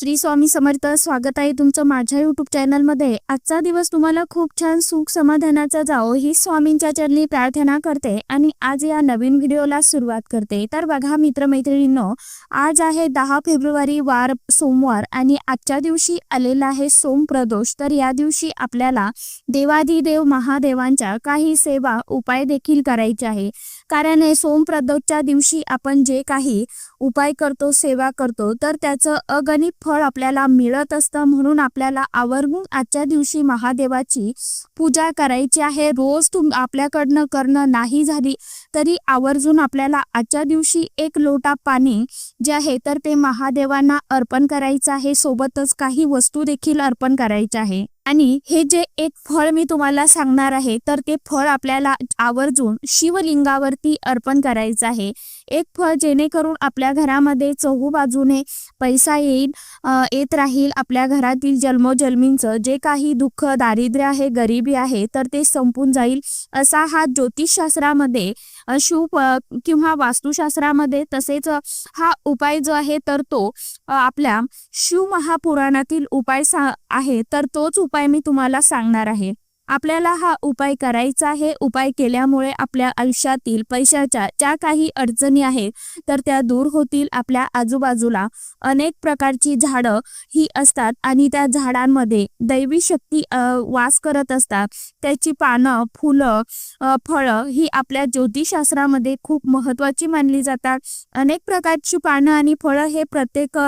श्री स्वामी समर्थ स्वागत आहे तुमचं माझ्या युट्यूब चॅनलमध्ये आजचा दिवस तुम्हाला खूप छान सुख समाधानाचा जाओ ही स्वामींच्या चरणी प्रार्थना करते आणि आज या नवीन व्हिडिओला सुरुवात करते. तर बघा मित्रमैत्रिणींनो आज आहे दहा फेब्रुवारी वार सोमवार आणि आजच्या दिवशी आलेला आहे सोम प्रदोष. तर या दिवशी आपल्याला देवाधिदेव महादेवांच्या काही सेवा उपाय देखील करायचे आहे. कारण हे सोम प्रदोषच्या दिवशी आपण जे काही उपाय करतो सेवा करतो तर त्याचं अगणित फळ आपल्याला मिळत असतं म्हणून आपल्याला आवर्जून आजच्या दिवशी महादेवाची पूजा करायची आहे. रोज तुम आपल्याकडनं करणं नाही झाली तरी आवर्जून आपल्याला आजच्या दिवशी एक लोटा पाणी जे आहे तर ते महादेवांना अर्पण करायचं आहे. सोबतच काही वस्तू देखील अर्पण करायच्या आहे. आणि हे जे एक फळ मी तुम्हाला सांगणार आहे तर ते फळ आपल्याला आवर्जून शिवलिंगावरती अर्पण करायचं आहे. एक फळ जेणेकरून आपल्या घरामध्ये चहू बाजूने पैसा येईल येत राहील. आपल्या घरातील जन्मोजन्मींचं जे काही दुःख दारिद्र्य आहे गरिबी आहे तर ते संपून जाईल. असा हा ज्योतिषशास्त्रामध्ये शुभ शिव किंवा वास्तुशास्त्रामध्ये तसेच हा उपाय जो आहे तर तो आपल्या शिव महापुराणातील उपाय सा आहे. तर तोच उपाय मी तुम्हाला सांगणार आहे. आपल्याला हा उपाय करायचा आहे. उपाय केल्यामुळे आपल्या आयुष्यातील पैशाच्या ज्या काही अडचणी आहेत तर त्या दूर होतील. आपल्या आजूबाजूला अनेक प्रकारची झाडं ही असतात आणि त्या झाडांमध्ये दैवी शक्ती वास करत असतात. त्याची पानं फुलं फळं ही आपल्या ज्योतिषशास्त्रामध्ये खूप महत्त्वाची मानली जातात. अनेक प्रकारची पानं आणि फळं हे प्रत्येक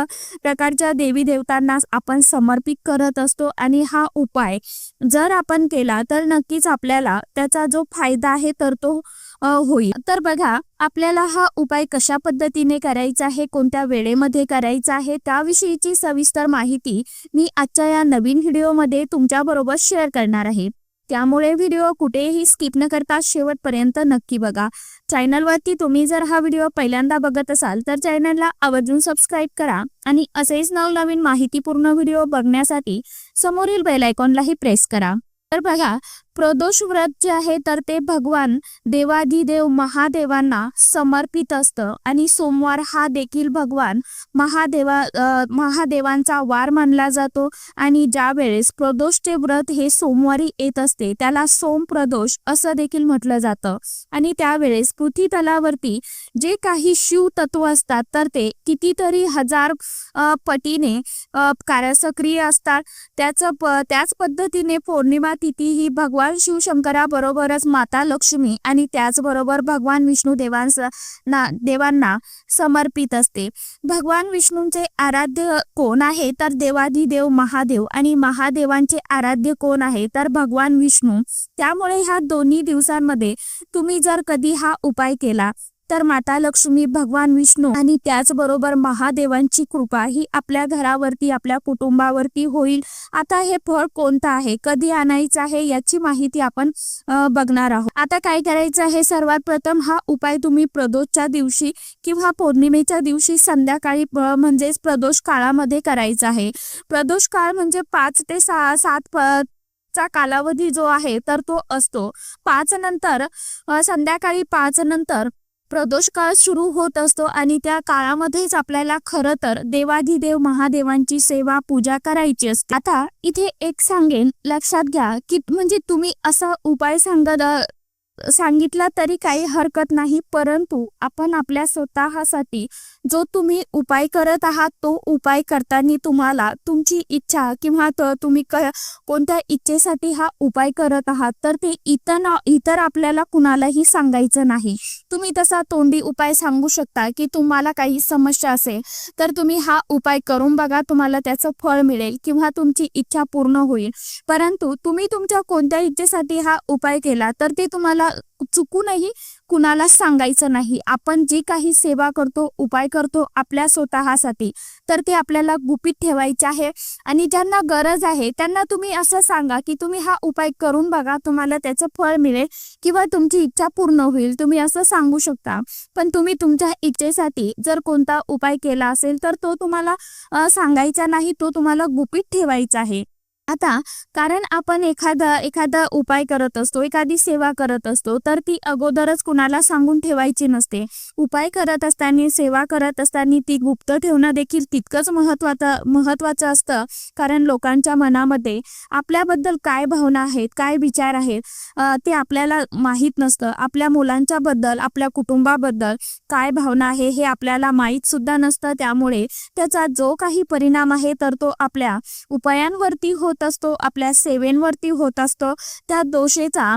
प्रकारच्या देवी देवतांना आपण समर्पित करत असतो आणि हा उपाय जर आपण केला तर नक्कीच आपल्याला त्याचा जो फायदा आहे तर तो होईल. तर बघा आपल्याला हा उपाय कशा पद्धतीने करायचा आहे कोणत्या वेळेमध्ये करायचा आहे त्याविषयीची सविस्तर माहिती मी आजच्या या नवीन व्हिडिओमध्ये तुमच्याबरोबर शेअर करणार आहे. त्यामुळे व्हिडिओ कुठेही स्किप न करता शेवटपर्यंत नक्की बघा. चॅनलवरती तुम्ही जर हा व्हिडिओ पहिल्यांदा बघत असाल तर चॅनलला आवर्जून सबस्क्राईब करा आणि असेच नवनवीन माहितीपूर्ण व्हिडिओ बघण्यासाठी समोरील बेलायकॉनलाही प्रेस करा. तर बघा प्रदोष व्रत जे आहे तर ते भगवान देवाधिदेव महादेवांना समर्पित असतं. आणि सोमवार हा देखील भगवान महादेवा महादेवांचा वार मानला जातो. आणि ज्या वेळेस प्रदोषचे व्रत हे सोमवारी येत असते त्याला सोम प्रदोष असं देखील म्हटलं जातं. आणि त्यावेळेस पृथ्वी तलावरती जे काही शिव तत्व असतात तर ते कितीतरी हजार पटीने कार्य कार्यसक्रिय असतात. त्याच त्याच पद्धतीने पौर्णिमा तिथी ही भगवान शिवशंकराबरोबरच माता लक्ष्मी आणि त्याचबरोबर भगवान विष्णू देवांस ना देवांना समर्पित असते. भगवान विष्णूंचे आराध्य कोण आहे? तर देवाधिदेव महादेव आणि महादेवांचे आराध्य कोण आहे? तर भगवान विष्णू. त्यामुळे ह्या दोन्ही दिवसांमध्ये तुम्ही जर कधी हा उपाय केला तर माता लक्ष्मी भगवान विष्णू आणि त्याचबरोबर महादेवांची कृपा ही आपल्या घरावरती आपल्या कुटुंबावरती होईल. आता हे फळ कोणतं आहे? कधी आणायचं आहे? याची माहिती आपण बघणार आहोत. आता काय करायचं आहे? सर्वात प्रथम हा उपाय तुम्ही प्रदोषच्या दिवशी किंवा पौर्णिमेच्या दिवशी संध्याकाळी म्हणजेच प्रदोष काळामध्ये करायचा आहे. प्रदोष काळ म्हणजे पाच ते सहा सात चा कालावधी जो आहे तर तो असतो. पाच नंतर संध्याकाळी पाच नंतर प्रदोष काळ सुरू होत असतो आणि त्या काळामध्येच आपल्याला खरं तर देवाधिदेव महादेवांची सेवा पूजा करायची असते. आता इथे एक सांगेन. लक्षात घ्या की म्हणजे तुम्ही असा उपाय सांगत सांगितला तरी काही हरकत नाही परंतु आपण आपल्या स्वतःसाठी जो तुम्ही उपाय करत आहात तो उपाय करताना तुम्हाला तुमची इच्छा किंवा तुम्ही क कोणत्या इच्छेसाठी हा उपाय करत आहात तर ते इतर इतर आपल्याला कुणालाही सांगायचं नाही. तुम्ही तसा तोंडी उपाय सांगू शकता की तुम्हाला काही समस्या असेल तर तुम्ही हा उपाय करून बघा तुम्हाला त्याचं फळ मिळेल किंवा तुमची इच्छा पूर्ण होईल. परंतु तुम्ही तुमच्या कोणत्या इच्छेसाठी हा उपाय केला तर ते तुम्हाला चुकूनही कुणाला सांगायचं नाही. आपण जी काही सेवा करतो उपाय करतो आपल्या स्वतःसाठी तर ते आपल्याला गुपित ठेवायचे आहे. आणि ज्यांना गरज आहे त्यांना तुम्ही असं सांगा की तुम्ही हा उपाय करून बघा तुम्हाला त्याचं फळ मिळेल किंवा तुमची इच्छा पूर्ण होईल. तुम्ही असं सांगू शकता. पण तुम्ही तुमच्या इच्छेसाठी जर कोणता उपाय केला असेल तर तो तुम्हाला सांगायचा नाही तो तुम्हाला गुपित ठेवायचा आहे. आता कारण आपण एखादा एखादा उपाय करत असतो एखादी सेवा करत असतो तर ती अगोदरच कुणाला सांगून ठेवायची नसते. उपाय करत असताना सेवा करत असताना ती गुप्त ठेवणं देखील तितकंच महत्वाचं महत्वाचं असतं. कारण लोकांच्या मनामध्ये आपल्याबद्दल काय भावना आहेत काय विचार आहेत ते आपल्याला माहीत नसतं. आपल्या मुलांच्या बद्दल आपल्या कुटुंबाबद्दल काय भावना आहे हे आपल्याला माहीत सुद्धा नसतं. त्यामुळे त्याचा जो काही परिणाम आहे तर तो आपल्या उपायांवरती होत असतो आपल्या सेवेंवरती होत असतो. त्या दोषेचा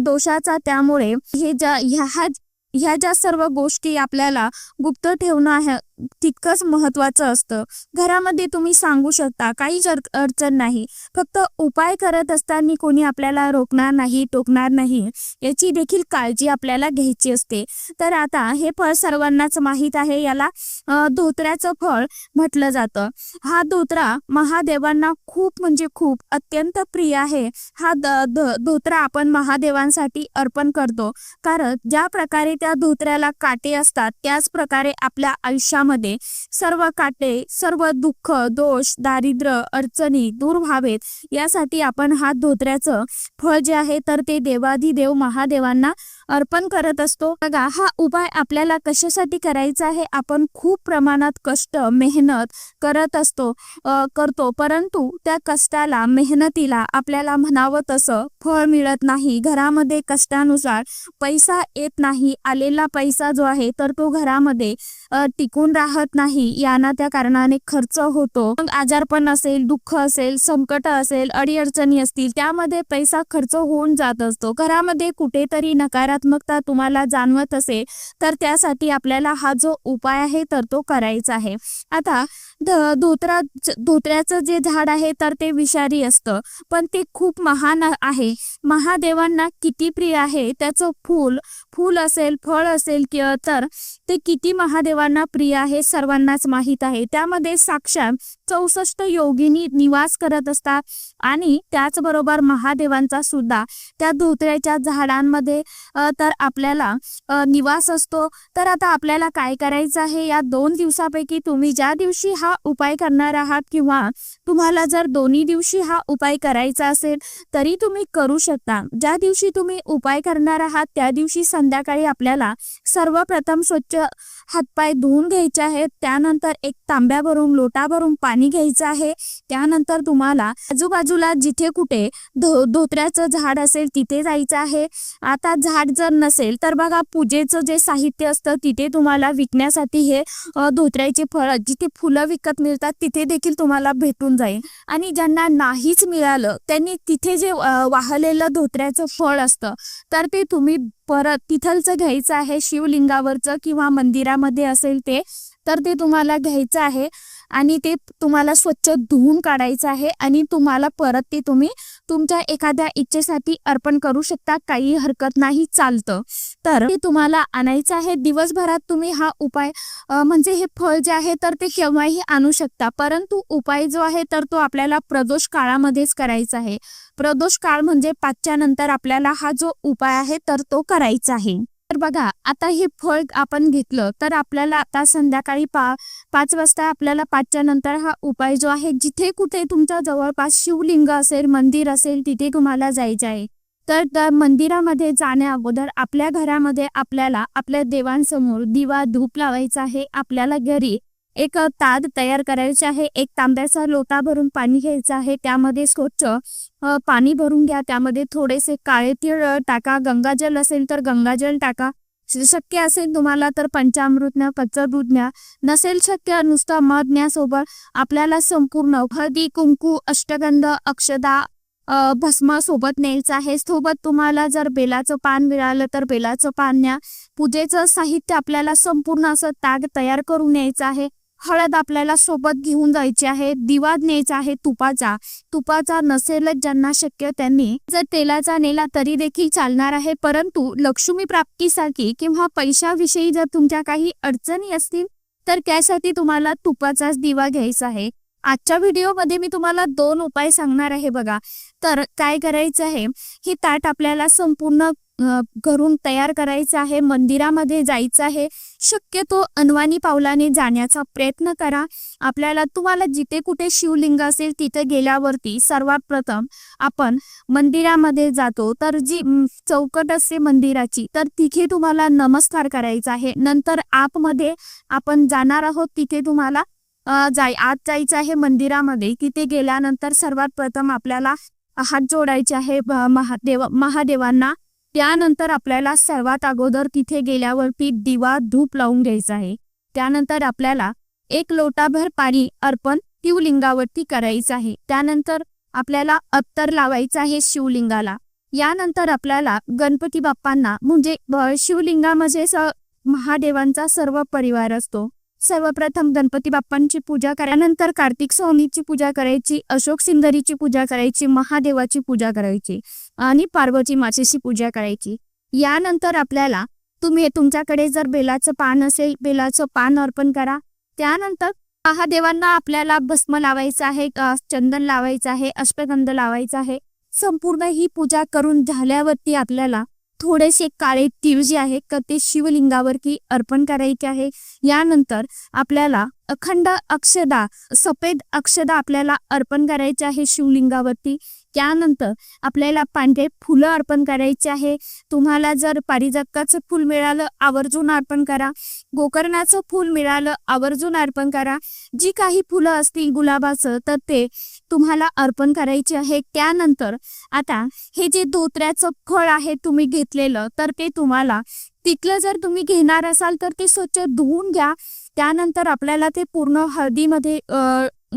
दोषाचा त्यामुळे हे ज्या ह्या ह्या- ह्या ज्या सर्व गोष्टी आपल्याला गुप्त ठेवणं आहे तितकंच महत्वाचं असतं. घरामध्ये तुम्ही सांगू शकता काहीच अडचण नाही. फक्त उपाय करत असताना कोणी आपल्याला रोखणार नाही टोकणार नाही याची देखील काळजी आपल्याला घ्यायची असते. तर आता हे फळ सर्वांनाच माहीत आहे याला धोत्र्याचं फळ म्हटलं जातं. हा धोत्रा महादेवांना खूप म्हणजे खूप अत्यंत प्रिय आहे. हा धोत्रा आपण महादेवांसाठी अर्पण करतो. कारण ज्या प्रकारे त्या धोत्र्याला काटे असतात त्याच प्रकारे आपल्या आयुष्यामध्ये सर्व काटे सर्व दुःख दोष दारिद्र्य अडचणी दूर व्हावेत. यासाठी आपण हा धोत्र्याचं फळ जे आहे तर ते देवाधिदेव महादेवांना अर्पण करत असतो. बघा हा उपाय आपल्याला कशासाठी करायचा आहे? आपण खूप प्रमाणात कष्ट मेहनत करत असतो करतो. परंतु त्या कष्टाला मेहनतीला आपल्याला म्हणावं तसं फळ मिळत नाही. घरामध्ये कष्टानुसार पैसा येत नाही. आलेला पैसा जो आहे तर तो घरामध्ये टिकून राहत नाही. याना त्या कारणाने खर्च होतो. मग आजारपण असेल दुःख असेल संकट असेल अडीअडचणी असतील त्यामध्ये पैसा खर्च होऊन जात असतो. घरामध्ये कुठेतरी नकारात्मकता तुम्हाला जाणवत असेल तर त्यासाठी आपल्याला हा जो उपाय आहे तर तो करायचा आहे. आता धोत्रा धोत्र्याचं जे झाड आहे तर ते विषारी असतं. पण ते खूप महान आहे. महादेवांना किती प्रिय आहे त्याचं फूल फूल असेल फळ असेल किंवा तर ते किती महादेवांना प्रिय आहे सर्वांनाच माहीत आहे. त्यामध्ये साक्षात चौसष्ट योगिनी निवास करत असतात आणि त्याचबरोबर महादेवांचा सुद्धा. त्या धोत्र्याच्या झाडांमध्ये तर आपल्याला निवास असतो. तर आता आपल्याला काय करायचं आहे? या दोन दिवसापैकी तुम्ही ज्या दिवशी हा उपाय करणार आहात किंवा तुम्हाला जर दोन्ही दिवशी हा उपाय करायचा असेल तरी तुम्ही करू शकता. ज्या दिवशी तुम्ही उपाय करणार आहात त्या दिवशी संध्याकाळी आपल्याला सर्वप्रथम स्वच्छ हातपाय धुवून घ्यायचे आहेत. त्यानंतर एक तांब्यावरून लोटा भरून पाणी घ्यायचं आहे. त्यानंतर तुम्हाला आजूबाजूला जिथे कुठे धो धोत्र्याचं झाड असेल तिथे जायचं आहे. आता झाड जर नसेल तर बघा पूजेचं जे साहित्य असतं तिथे तुम्हाला विकण्यासाठी हे धोत्र्याचे फळ जिथे फुलं विकत मिळतात तिथे देखील तुम्हाला भेटून जाईल. आणि ज्यांना नाहीच मिळालं त्यांनी तिथे जे वाहलेलं धोत्र्याचं फळ असतं तर ते तुम्ही परत तिथलचं घ्यायचं आहे. शिवलिंगावरचं किंवा मंदिरामध्ये असेल ते तर ते तुम्हाला घ्यायचं आहे आणि ते तुम्हाला स्वच्छ धुवून काढायचं आहे आणि तुम्हाला परत ते तुम्ही तुमच्या एखाद्या इच्छेसाठी अर्पण करू शकता काही हरकत नाही चालतं. तर ते तुम्हाला आणायचं आहे. दिवसभरात तुम्ही हा उपाय म्हणजे हे फळ जे आहे तर ते केव्हाही आणू शकता. परंतु उपाय जो आहे तर तो आपल्याला प्रदोष काळामध्येच करायचा आहे. प्रदोष काळ म्हणजे पाचच्या नंतर आपल्याला हा जो उपाय आहे तर तो करायचा आहे. तर बघा आता हे फळ आपण घेतलं तर आपल्याला आता संध्याकाळी पा पाच वाजता आपल्याला पाचच्या नंतर हा उपाय जो आहे जिथे कुठे तुमच्या जवळपास शिवलिंग असेल मंदिर असेल तिथे तुम्हाला जायचं आहे. तर त्या मंदिरामध्ये जाण्या अगोदर आपल्या घरामध्ये आपल्याला आपल्या देवांसमोर दिवा धूप लावायचा आहे आपल्याला घरी एक ताद तयार करायचे आहे. एक तांब्याचा लोटा भरून पाणी घ्यायचं आहे. त्यामध्ये स्वच्छ पाणी भरून घ्या. त्यामध्ये थोडेसे काळे तीळ टाका. गंगाजल असेल तर गंगाजल टाका. शक्य असेल तुम्हाला तर पंचामृत न्या पंचदूध न्या. नसेल शक्य नुसतं मध न्यासोबत आपल्याला संपूर्ण हळदी कुंकू अष्टगंध अक्षदा भस्म सोबत न्यायचं आहे. सोबत तुम्हाला जर बेलाचं पान मिळालं तर बेलाचं पान न्या. पूजेचं साहित्य आपल्याला संपूर्ण असं ताग तयार करून न्यायचं आहे. हळद आपल्याला सोबत घेऊन जायची आहे. दिवा न्यायचा आहे तुपाचा. तुपाचा नसेलच ज्यांना शक्य त्यांनी. जर तेलाचा नेला तरी देखील चालणार आहे. परंतु लक्ष्मी प्राप्तीसाठी किंवा पैशाविषयी जर तुमच्या काही अडचणी असतील तर त्यासाठी तुम्हाला तुपाचाच दिवा घ्यायचा आहे. आजच्या व्हिडिओमध्ये मी तुम्हाला दोन उपाय सांगणार आहे बघा. तर काय करायचं आहे? ही ताट आपल्याला संपूर्ण करून घरून तयार करायचं आहे मंदिरामध्ये जायचं आहे शक्यतो अनवानी पावलाने जाण्याचा प्रयत्न करा. आपल्याला तुम्हाला जिथे कुठे शिवलिंग असेल तिथे गेल्यावरती सर्वात प्रथम आपण मंदिरामध्ये जातो. तर जी चौकट असते मंदिराची तर तिथे तुम्हाला नमस्कार करायचा आहे. नंतर आतमध्ये आपण जाणार आहोत तिथे तुम्हाला जाय आत जायचं आहे मंदिरामध्ये. तिथे गेल्यानंतर सर्वात प्रथम आपल्याला हात जोडायचे आहे महादेव महादेवांना त्यानंतर आपल्याला सर्वात अगोदर तिथे गेल्यावरती दिवा धूप लावून घ्यायचा आहे. त्यानंतर आपल्याला एक लोटाभर पाणी अर्पण शिवलिंगावरती करायचं आहे. त्यानंतर आपल्याला अत्तर लावायचं आहे शिवलिंगाला. यानंतर आपल्याला गणपती बाप्पांना म्हणजे शिवलिंगामध्ये स- महादेवांचा सर्व परिवार असतो. सर्वप्रथम गणपती बाप्पांची पूजा करायनंतर कार्तिक स्वामीची पूजा करायची अशोक सिंदरीची पूजा करायची महादेवाची पूजा करायची. आणि पार्वती मातेची पूजा करायची. यानंतर आपल्याला तुम्ही तुमच्याकडे जर बेलाचं पान असेल बेलाचं पान अर्पण करा. त्यानंतर महादेवांना आपल्याला भस्म लावायचं आहे चंदन लावायचं आहे अश्वगंध लावायचा आहे. संपूर्ण ही पूजा करून झाल्यावरती आपल्याला थोडेसे काळे तीळ जे आहे का ते शिवलिंगावरती अर्पण करायचे आहे. यानंतर आपल्याला अखंड अक्षदा सफेद अक्षदा आपल्याला अर्पण करायचे आहे शिवलिंगावरती. त्यानंतर आपल्याला पांढरे फुलं अर्पण करायचे आहे. तुम्हाला जर पारिजातकाचं फूल मिळालं आवर्जून अर्पण करा. गोकर्णाचं फूल मिळालं आवर्जून अर्पण करा. जी काही फुलं असतील गुलाबाचं तर ते तुम्हाला अर्पण करायचे आहे. त्यानंतर आता हे जे धोत्र्याचं फळ आहे तुम्ही घेतलेलं तर ते तुम्हाला तिथलं जर तुम्ही घेणार असाल तर ते स्वच्छ धुवून घ्या. त्यानंतर आपल्याला ते पूर्ण हळदीमध्ये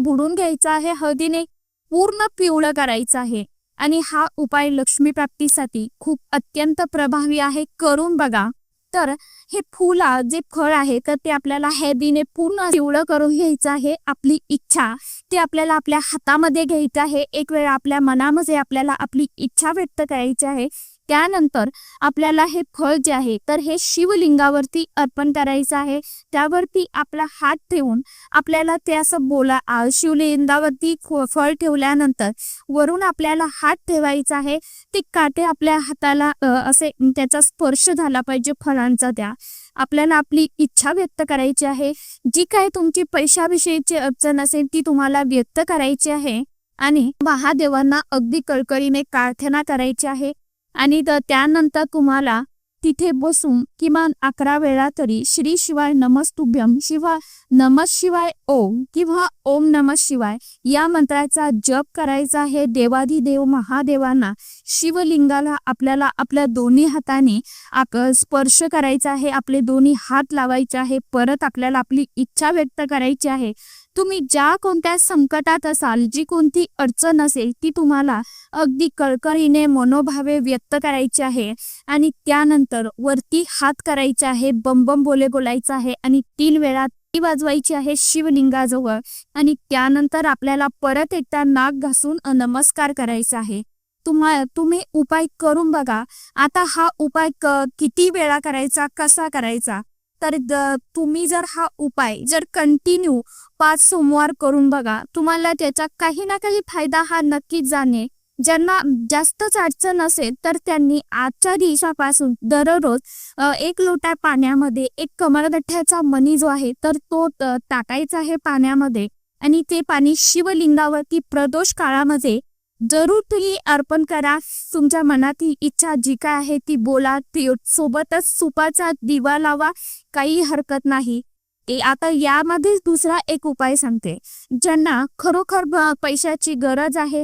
बुडून घ्यायचं आहे. हळदीने पूर्ण पिवळं करायचं आहे. आणि हा उपाय लक्ष्मी प्राप्तीसाठी खूप अत्यंत प्रभावी आहे. करून बघा. तर हे फुला जे फळ आहे तर ते आपल्याला हळदीने पूर्ण पिवळं करून घ्यायचं आहे. आपली इच्छा ते आपल्याला आपल्या हातामध्ये घ्यायचं आहे. एक वेळ आपल्या मनामध्ये आपल्याला आपली इच्छा व्यक्त करायची आहे. त्यानंतर आपल्याला हे फळ जे आहे तर हे शिवलिंगावरती अर्पण करायचं आहे. त्यावरती आपला हात ठेवून आपल्याला ते असं बोला शिवलिंगावरती फळ ठेवल्यानंतर वरून आपल्याला हात ठेवायचा आहे. ते काटे आपल्या हाताला असे त्याचा स्पर्श झाला पाहिजे फळांचा त्या. आपल्याला आपली इच्छा व्यक्त करायची आहे. जी काय तुमची पैशाविषयीची अडचण असेल ती तुम्हाला व्यक्त करायची आहे. आणि महादेवांना अगदी कळकळीने प्रार्थना करायची आहे. आणि त्यानंतर तुम्हाला तिथे बसून किमान अकरा वेळा तरी श्री शिवाय नमस्तुभ्यम शिवाय नमः शिवाय ओम किंवा ओम नमः शिवाय या मंत्राचा जप करायचा आहे देवाधिदेव महादेवांना शिवलिंगाला आपल्याला आपल्या दोन्ही हाताने स्पर्श करायचा आहे आपले दोन्ही हात लावायचे आहे परत आपल्याला आपली इच्छा व्यक्त करायची आहे. तुम्ही ज्या कोणत्या संकटात असाल जी कोणती अडचण असेल ती तुम्हाला अगदी कळकळीने मनोभावे व्यक्त करायची आहे. आणि त्यानंतर वरती हात करायचे आहे बंबम बोले बोलायचं आहे आणि तीन वेळा ती वाजवायची आहे शिवलिंगाजवळ. आणि त्यानंतर आपल्याला परत एकदा नाक घासून नमस्कार करायचा आहे. तुम्हा तुम्ही उपाय करून बघा. आता हा उपाय क किती वेळा करायचा कसा करायचा? तर तुम्ही जर हा उपाय जर कंटिन्यू पाच सोमवार करून बघा तुम्हाला त्याचा काही ना काही फायदा हा नक्कीच जाणे ज्यांना जास्तच अडचण असेल तर त्यांनी आजच्या दिवसापासून दररोज एक लोटा पाण्यामध्ये एक कमरगठ्ठ्याचा मणी जो आहे तर तो टाकायचा आहे पाण्यामध्ये. आणि ते पाणी शिवलिंगावरती प्रदोष काळामध्ये जरूर तुम्ही अर्पण करा. तुमच्या मनातील इच्छा जी काय आहे ती बोला. ती सोबतच सुपाचा दिवा लावा. काही हरकत नाही. आता यामध्येच दुसरा एक उपाय सांगते. ज्यांना खरोखर पैशाची गरज आहे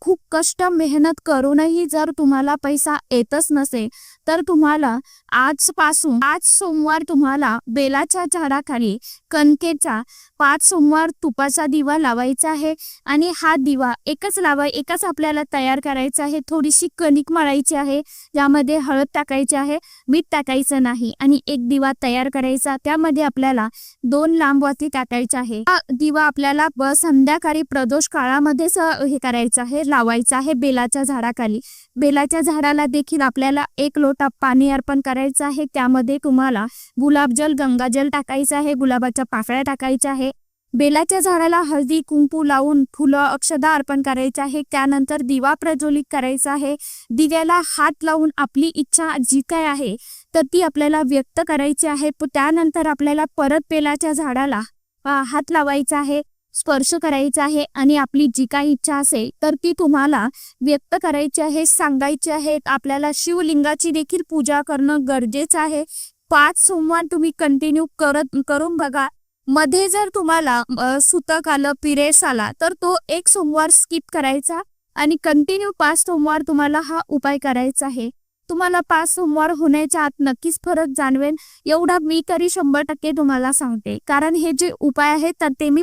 खूप कष्ट मेहनत करूनही जर तुम्हाला पैसा येतच नसेल तर तुम्हाला आजपासून आज सोमवार तुम्हाला बेलाच्या झाडाखाली कणकेचा पाच सोमवार तुपाचा दिवा लावायचा आहे आणि हा दिवा एकच लावा एकच आपल्याला तयार करायचा आहे. थोडीशी कणिक मळायची आहे ज्यामध्ये हळद टाकायची आहे मीठ टाकायचं नाही आणि एक दिवा तयार करायचा. त्यामध्ये आपल्याला दोन लांबवाती टाकायचे आहे. हा दिवा आपल्याला संध्याकाळी प्रदोष काळामध्येच हे करायचं आहे लावायचं आहे बेलाच्या झाडाखाली. बेलाच्या झाडाला देखील आपल्याला एक लोट पाणी अर्पण करायचं आहे. त्यामध्ये तुम्हाला गुलाबजल गंगाजल टाकायचं आहे. गुलाबाच्या पाकळ्या टाकायच्या आहे. बेलाच्या झाडाला हळदी कुंकू लावून फुलं अक्षदा अर्पण करायचं आहे. त्यानंतर दिवा प्रज्वलित करायचा आहे. दिव्याला हात लावून आपली इच्छा जी काय आहे तर ती आपल्याला व्यक्त करायची आहे. त्यानंतर आपल्याला परत बेलाच्या झाडाला हात लावायचा आहे. स्पर्श करायचा आहे आणि आपली जी काही इच्छा असेल तर ती तुम्हाला व्यक्त करायची आहे सांगायची आहे. आपल्याला शिवलिंगाची देखील पूजा करणं गरजेचं आहे. पाच सोमवार तुम्ही कंटिन्यू करत करून बघा. मध्ये जर तुम्हाला सुतक आलं पिरेस आला तर तो एक सोमवार स्किप करायचा. आणि कंटिन्यू पाच सोमवार तुम्हाला हा उपाय करायचा आहे. तुम्हाला पाच सोमवार होण्याच्या आत नक्कीच फरक जाणवेल एवढा मी तरी शंभर टक्के तुम्हाला सांगते. कारण हे जे उपाय आहेत तर ते मी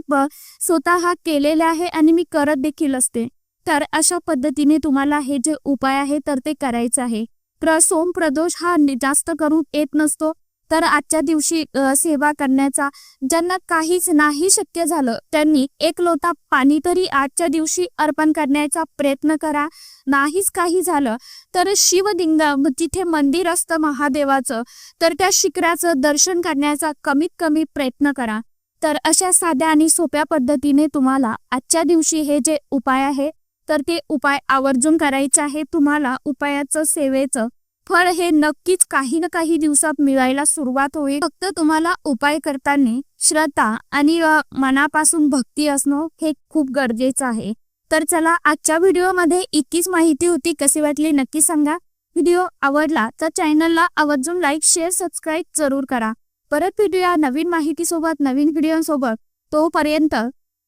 स्वतः केलेले आहे आणि मी करत देखील असते. तर अशा पद्धतीने तुम्हाला हे जे उपाय आहे तर ते करायचं आहे. प्र सोम प्रदोष हा जास्त करून येत नसतो. तर आजच्या दिवशी सेवा करण्याचा ज्यांना काहीच नाही शक्य झालं त्यांनी एक लोटा पाणी तरी आजच्या दिवशी अर्पण करण्याचा प्रयत्न करा. नाहीच काही झालं तर शिवलिंग जिथे मंदिर असतं महादेवाचं तर त्या शिखराचं दर्शन करण्याचा कमीत कमी प्रयत्न करा. तर अशा साध्या आणि सोप्या पद्धतीने तुम्हाला आजच्या दिवशी हे जे उपाय आहे तर ते उपाय आवर्जून करायचे आहे. तुम्हाला उपायाचं सेवेचं फळ हे नक्कीच काही ना काही दिवसात मिळायला सुरुवात होईल. फक्त तुम्हाला उपाय करताना श्रद्धा आणि मनापासून भक्ती असणं हे खूप गरजेचं आहे. तर चला आजच्या व्हिडिओमध्ये इतकीच माहिती होती. कशी वाटली नक्की सांगा. व्हिडिओ आवडला तर चॅनलला आवर्जून लाईक शेअर सबस्क्राईब जरूर करा. परत भेटूया नवीन माहितीसोबत नवीन व्हिडिओसोबत. तोपर्यंत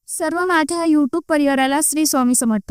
सर्व माझ्या युट्यूब परिवाराला श्री स्वामी समर्थ.